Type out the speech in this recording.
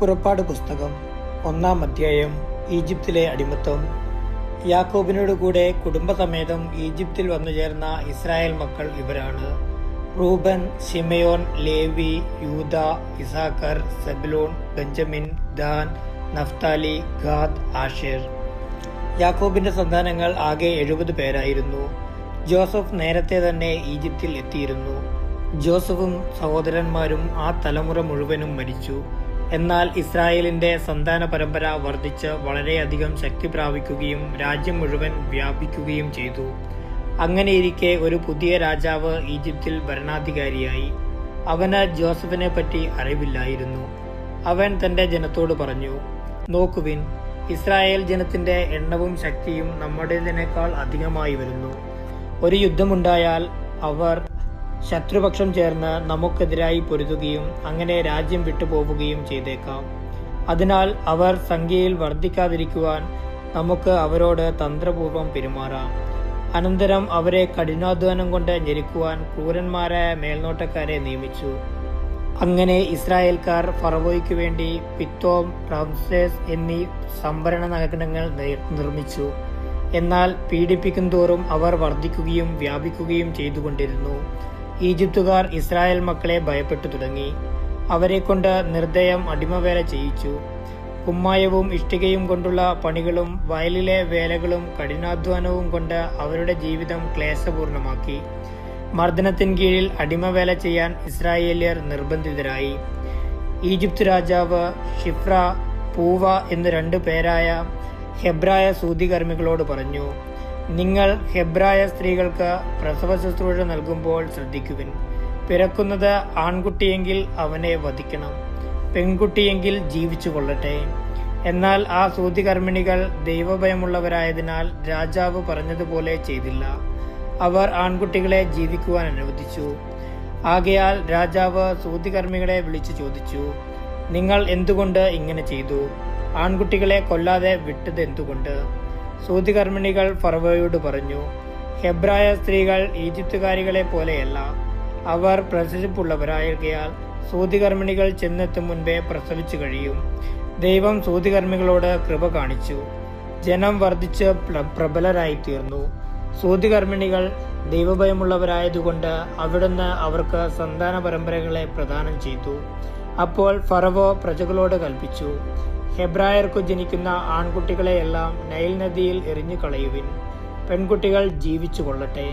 പുറപ്പാട് പുസ്തകം ഒന്നാം അധ്യായം ഈജിപ്തിലെ അടിമത്തം. യാക്കോബിനോട് കൂടെ കുടുംബസമേതം ഈജിപ്തിൽ വന്നു ചേർന്ന ഇസ്രായേൽ മക്കൾ ഇവരാണ്. Reuben Simeon Levi Judah Issachar Zebulun Benjamin Dan Naphtali Gad Asher. യാക്കോബിന്റെ സന്താനങ്ങൾ ആകെ എഴുപത് പേരായിരുന്നു. ജോസഫ് നേരത്തെ തന്നെ ഈജിപ്തിൽ എത്തിയിരുന്നു. ജോസഫും സഹോദരന്മാരും ആ തലമുറ മുഴുവനും മരിച്ചു. എന്നാൽ ഇസ്രായേലിന്റെ സന്താന പരമ്പര വർദ്ധിച്ച് വളരെയധികം ശക്തി പ്രാപിക്കുകയും രാജ്യം മുഴുവൻ വ്യാപിക്കുകയും ചെയ്തു. അങ്ങനെയിരിക്കെ ഒരു പുതിയ രാജാവ് ഈജിപ്തിൽ ഭരണാധികാരിയായി. അവന് ജോസഫിനെ പറ്റി അറിവില്ലായിരുന്നു. അവൻ തന്റെ ജനത്തോട് പറഞ്ഞു നോക്കുവിൻ ഇസ്രായേൽ ജനത്തിന്റെ എണ്ണവും ശക്തിയും നമ്മുടേതിനേക്കാൾ അധികമായി വരുന്നു. ഒരു യുദ്ധമുണ്ടായാൽ അവർ ശത്രുപക്ഷം ചേർന്ന് നമുക്കെതിരായി പൊരുതുകയും അങ്ങനെ രാജ്യം വിട്ടുപോവുകയും ചെയ്തേക്കാം. അതിനാൽ അവർ സംഖ്യയിൽ വർദ്ധിക്കാതിരിക്കുവാൻ നമുക്ക് അവരോട് തന്ത്രപൂർവം പെരുമാറാം. അനന്തരം അവരെ കഠിനാധ്വാനം കൊണ്ട് ഞെരുക്കുവാൻ ക്രൂരന്മാരായ മേൽനോട്ടക്കാരെ നിയമിച്ചു. അങ്ങനെ ഇസ്രായേൽക്കാർ ഫറവോയ്ക്ക് വേണ്ടി പിത്തോം റംസേസ് എന്നീ സംഭരണ നഗരങ്ങൾ നിർമ്മിച്ചു. എന്നാൽ പീഡിപ്പിക്കും തോറും അവർ വർദ്ധിക്കുകയും വ്യാപിക്കുകയും ചെയ്തുകൊണ്ടിരുന്നു. ഈജിപ്തുകാർ ഇസ്രായേൽ മക്കളെ ഭയപ്പെട്ടു തുടങ്ങി. അവരെ കൊണ്ട് നിർദ്ദയം അടിമവേല ചെയ്യിച്ചു. കുമ്മായവും ഇഷ്ടികയും കൊണ്ടുള്ള പണികളും വയലിലെ വേലകളും കഠിനാധ്വാനവും കൊണ്ട് അവരുടെ ജീവിതം ക്ലേശപൂർണമാക്കി. മർദ്ദനത്തിൻ കീഴിൽ അടിമവേല ചെയ്യാൻ ഇസ്രായേലിയർ നിർബന്ധിതരായി. ഈജിപ്ത് രാജാവ് ഷിഫ്ര പൂവ എന്നു രണ്ടു പേരായ ഹെബ്രായ സൂതികർമ്മികളോട് പറഞ്ഞു നിങ്ങൾ ഹെബ്രായ സ്ത്രീകൾക്ക് പ്രസവ ശുശ്രൂഷ നൽകുമ്പോൾ ശ്രദ്ധിക്കുവിൻ. പിറക്കുന്നത് ആൺകുട്ടിയെങ്കിൽ അവനെ വധിക്കണം. പെൺകുട്ടിയെങ്കിൽ ജീവിച്ചു കൊള്ളട്ടെ. എന്നാൽ ആ സൂതികർമ്മിണികൾ ദൈവഭയമുള്ളവരായതിനാൽ രാജാവ് പറഞ്ഞതുപോലെ ചെയ്തില്ല. അവർ ആൺകുട്ടികളെ ജീവിക്കുവാൻ അനുവദിച്ചു. ആകയാൽ രാജാവ് സൂതികർമ്മികളെ വിളിച്ചു ചോദിച്ചു നിങ്ങൾ എന്തുകൊണ്ട് ഇങ്ങനെ ചെയ്തു? ആൺകുട്ടികളെ കൊല്ലാതെ വിട്ടത് എന്തുകൊണ്ട് സൂതികർമ്മിണികൾ ഫറവോയോട് പറഞ്ഞു ഹെബ്രായ സ്ത്രീകൾ ഈജിപ്തുകാരികളെ പോലെയല്ല. അവർ പ്രസവിപ്പുള്ളവരായിരിക്കാൽ സൂതികർമ്മിണികൾ ചെന്നെത്തും മുൻപേ പ്രസവിച്ചു കഴിയും. ദൈവം സൂതികർമ്മികളോട് കൃപ കാണിച്ചു. ജനം വർദ്ധിച്ച് പ്രബലരായി തീർന്നു സൂതികർമ്മിണികൾ ദൈവഭയമുള്ളവരായതുകൊണ്ട് അവിടുന്ന് അവർക്ക് സന്താന പരമ്പരകളെ പ്രദാനം ചെയ്തു. അപ്പോൾ ഫറവോ പ്രജകളോട് കൽപ്പിച്ചു ഹെബ്രായർക്കു ജനിക്കുന്ന ആൺകുട്ടികളെയെല്ലാം നൈൽ നദിയിൽ എറിഞ്ഞു കളയുവിൻ പെൺകുട്ടികൾ ജീവിച്ചു കൊള്ളട്ടെ